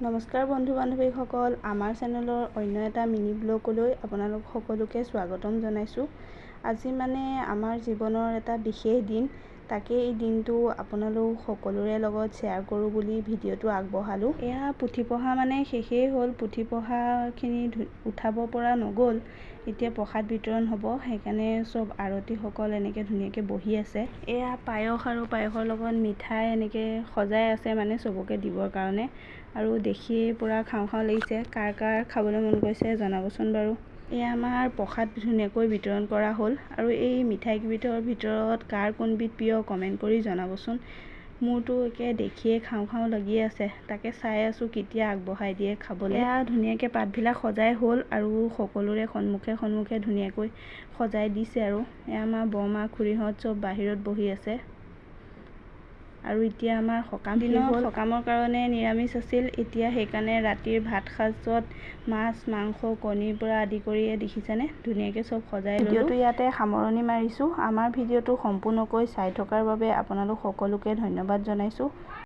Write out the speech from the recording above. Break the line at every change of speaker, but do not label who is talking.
নমস্কাৰ বন্ধু বান্ধৱীসকল আমাৰ চেনেলৰ অন্য এটা মিনি ব্লগলৈ আপোনালোক সকলোকে স্বাগতম জনাইছোঁ। আজি মানে আমাৰ জীৱনৰ এটা বিশেষ দিন। তাকে এই দিনটো আপোনালোক সকলোৰে লগত শ্বেয়াৰ কৰোঁ বুলি ভিডিঅ'টো আগবঢ়ালোঁ। এয়া পুথি পঢ়া মানে শেষেই হ'ল। পুথি পঢ়াখিনি উঠাব পৰা নগ'ল। এতিয়া প্ৰসাদ বিতৰণ হ'ব। সেইকাৰণে চব আৰতীসকল এনেকৈ ধুনীয়াকৈ বহি আছে। এয়া পায়স আৰু পায়সৰ লগত মিঠাই এনেকৈ সজাই আছে মানে চবকে দিবৰ কাৰণে। আৰু দেখিয়ে পূৰা খাওঁ খাওঁ লাগিছে। কাৰ কাৰ খাবলৈ মন গৈছে জনাবচোন বাৰু। এয়া আমাৰ প্ৰসাদ ধুনীয়াকৈ বিতৰণ কৰা হ'ল আৰু এই মিঠাইকেইবিধৰ ভিতৰত কাৰ কোনবিধ প্ৰিয় কমেণ্ট কৰি জনাবচোন। মোৰতো একে দেখিয়ে খাওঁ খাওঁ লাগিয়ে আছে। তাকে চাই আছোঁ কেতিয়া আগবঢ়াই দিয়ে খাবলৈ। এয়া ধুনীয়াকৈ পাতবিলাক সজাই হ'ল আৰু সকলোৰে সন্মুখে সন্মুখে ধুনীয়াকৈ সজাই দিছে আৰু। এয়া আমাৰ বৰমা খুৰীহঁত চব বাহিৰত বহি আছে। আৰু এতিয়া আমাৰ সকাম দিনত সকামৰ কাৰণে নিৰামিষ আছিল। এতিয়া সেইকাৰণে ৰাতিৰ ভাত সাজত মাছ মাংস কণীৰ পৰা আদি কৰিয়ে দেখিছেনে? ধুনীয়াকৈ চব সজাই ভিডিঅ'টো ইয়াতে সামৰণি মাৰিছোঁ। আমাৰ ভিডিঅ'টো সম্পূৰ্ণকৈ চাই থকাৰ বাবে আপোনালোক সকলোকে ধন্যবাদ জনাইছোঁ।